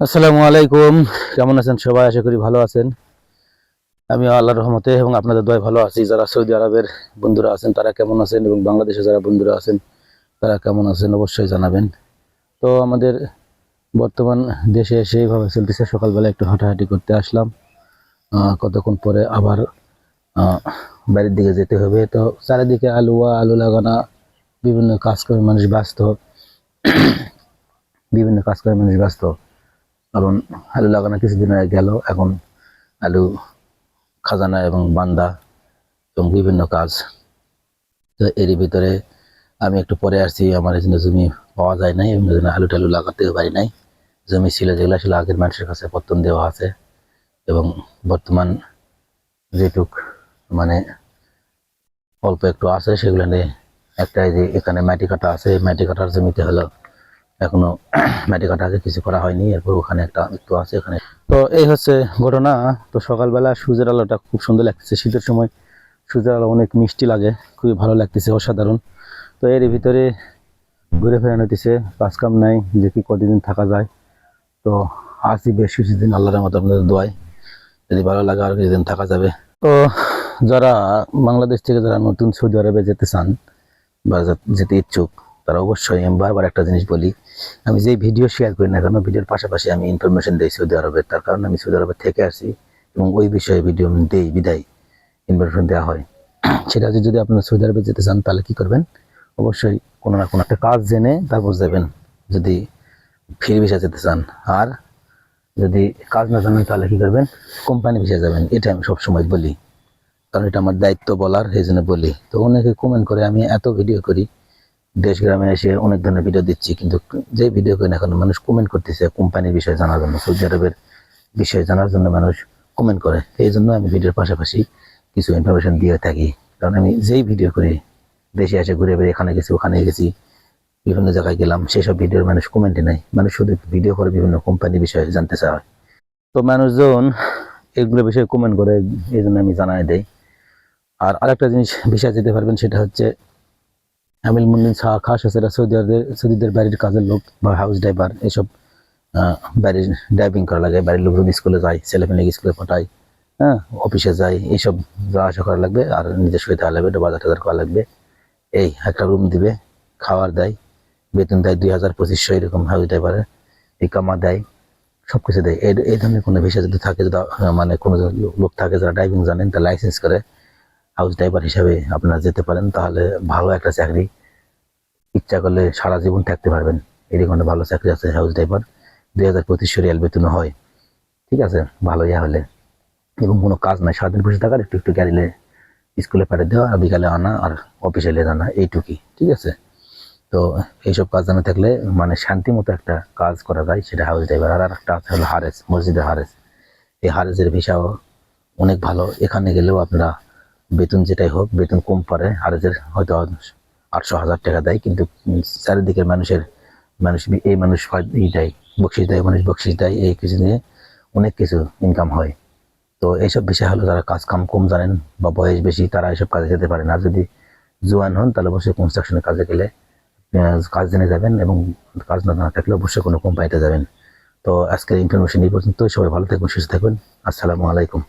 আসসালামু আলাইকুম। কেমন আছেন সবাই? আশা করি ভালো আছেন। আমি আল্লাহর রহমতে এবং আপনাদের দয় ভালো আছি। যারা সৌদি আরবের বন্ধুরা আছেন, তারা কেমন আছেন? এবং বাংলাদেশে যারা বন্ধুরা আছেন, তারা কেমন আছেন? অবশ্যই জানাবেন। তো আমাদের বর্তমান দেশে সেইভাবে চলতেছে। সকালবেলা একটু হাঁটাহাঁটি করতে আসলাম। কতক্ষণ পরে আবার বাড়ির দিকে যেতে হবে। তো চারিদিকে আলুয়া, আলু লাগানো, বিভিন্ন কাজ করে মানুষ ব্যস্ত। বিভিন্ন কাজ করে মানুষ ব্যস্ত। কারণ আলু লাগানো কিছুদিন আগে গেল, এখন আলু, খাজানা এবং বান্দা এবং বিভিন্ন কাজ। তো এরই ভিতরে আমি একটু পরে আসছি, আমার এখানে জমি পাওয়া যায় নাই এবং আলু টালু লাগাতেও পারি নাই। জমি ছিল যেগুলো আসলে আগের মানুষের কাছে পত্তন দেওয়া আছে এবং বর্তমান যেটুক মানে অল্প একটু আছে, সেগুলো নিয়ে একটা যে এখানে মাটি কাটা আছে, মাটি কাটার জমিতে হলো এখনও আছে কিছু করা হয়নি। এরপর ওখানে একটা একটু আছে, এখানে তো এই হচ্ছে ঘটনা। তো সকালবেলা সূর্যের আলোটা খুব সুন্দর লাগতেছে। শীতের সময় সূর্যের আলো অনেক মিষ্টি লাগে, খুবই ভালো লাগতেছে, অসাধারণ। তো এর ভিতরে ঘুরে ফেরা নিতেছে কাজ কাম নাই, যে কি কতদিন থাকা যায়। তো আসি বেশ কিছুদিন আল্লাহর মতো আপনাদের দোয়াই যদি ভালো লাগে আর কিছুদিন থাকা যাবে। তো যারা বাংলাদেশ থেকে যারা নতুন সৌদি আরবে যেতে চান বা যেতে ইচ্ছুক, তারা অবশ্যই আমি বারবার একটা জিনিস বলি আমি যেই ভিডিও শেয়ার করি না কেন ভিডিওর পাশাপাশি আমি ইনফরমেশন দিই সৌদি আরবে তার কারণে আমি সৌদি আরবে থেকে আসি এবং ওই বিষয়ে ভিডিও দেই, বিদায় ইনফরমেশন দেওয়া হয়। সেটা হচ্ছে যদি আপনারা সৌদি আরবে যেতে চান, তাহলে কি করবেন? অবশ্যই কোনো না কোনো একটা কাজ জেনে তারপর যাবেন। যদি ফ্রি ভিসা যেতে চান, আর যদি কাজ না জানেন, তাহলে কি করবেন? কোম্পানি ভিসা যাবেন। এটা আমি সবসময় বলি। কারণ এটা আমার দায়িত্ব বলার, সেই জন্য বলি। তো অনেকে কমেন্ট করে, আমি এত ভিডিও করি দেশ গ্রামে এসে অনেক ধরনের ভিডিও দিচ্ছি, কিন্তু যে ভিডিও করি না এখন মানুষ কমেন্ট করতেছে, কোম্পানির বিষয়ে জানার জন্য সৌদি আরবের বিষয়ে জানার জন্য মানুষ কমেন্ট করে। এই জন্য আমি ভিডিওর পাশাপাশি কিছু ইনফরমেশন দিয়ে থাকি। কারণ আমি যেই ভিডিও করি দেশে এসে ঘুরে বেড়ে এখানে গেছি, ওখানে গেছি, বিভিন্ন জায়গায় গেলাম, সেসব ভিডিওর মানুষ কমেন্টে নাই। মানুষ শুধু ভিডিও করে বিভিন্ন কোম্পানির বিষয়ে জানতে চায়। তো মানুষজন এগুলো বিষয়ে কমেন্ট করে, এই জন্য আমি জানাই দেই। আর আরেকটা জিনিস বিষয় যেতে পারবেন, সেটা হচ্ছে আমিল মুন্দিন শাহ খাস এরা সৌদি আরবের সৌদিদের বাড়ির কাজের লোক বা হাউস ড্রাইভার এসব বাড়ির ড্রাইভিং করা লাগে। বাড়ির লোকজন স্কুলে যায় ছেলে মেয়ে স্কুলে পাঠায় হ্যাঁ অফিসে যায় এইসব যাওয়া আসা করা লাগবে আর নিজের শুয়ে থাকা লাগবে বাজার টাজার করা লাগবে। এই একটা রুম দিবে, খাওয়ার দেয়, বেতন দেয় দুই হাজার পঁচিশশো এরকম হাউস ড্রাইভারের এই কামা দেয় সব কিছু দেয় এই ধরনের কোনো বিষয় যদি থাকে, যদি মানে কোনো লোক থাকে যারা ড্রাইভিং জানেন তা লাইসেন্স করে হাউস ড্রাইভার হিসাবে আপনারা যেতে পারেন, তাহলে ভালো একটা চাকরি। ইচ্ছা করলে সারা জীবন থাকতে পারবেন। এরকম একটা ভালো চাকরি আছে হাউস ড্রাইভার দুই হাজার পঁচিশশো রিয়াল বেতনও হয়। ঠিক আছে? ভালো ইয়া হলে। এবং কোনো কাজ নাই। সারাদিন বসে থাকার, একটু একটু গাড়িলে স্কুলে পাঠিয়ে দেওয়া, আর বিকালে আনা, আর অফিসে এলে আনা, এইটুকুই। ঠিক আছে? তো এইসব কাজ জানা থাকলে মানে শান্তি মতো একটা কাজ করা যায়, সেটা হাউস ড্রাইভার আর একটা আছে হলো হারেস মসজিদের হারেস এই হারেসের ভিসাও অনেক ভালো। এখানে গেলেও আপনারা বেতন যেটাই হোক, বেতন কম পারে হারেসের হয়তো আটশো হাজার টাকা দেয়, কিন্তু চারিদিকের মানুষের, মানুষ, এই মানুষ ই দেয়, বকশিস দেয়, মানুষ বকশিস দেয়, এই কিছু নিয়ে অনেক কিছু ইনকাম হয়। তো এইসব বিষয় হলো যারা কাজ কাম কম জানেন বা বয়স বেশি, তারা এইসব কাজে যেতে পারেন। আর যদি জোয়ান হন, তাহলে অবশ্যই কনস্ট্রাকশনের কাজে গেলে কাজ জেনে যাবেন এবং কাজ না না থাকলে অবশ্যই কোনো কোম্পানিতে যাবেন। তো আজকের ইনফরমেশন এই পর্যন্ত সবাই ভালো থাকবেন, সুস্থ থাকবেন। আসসালামু আলাইকুম।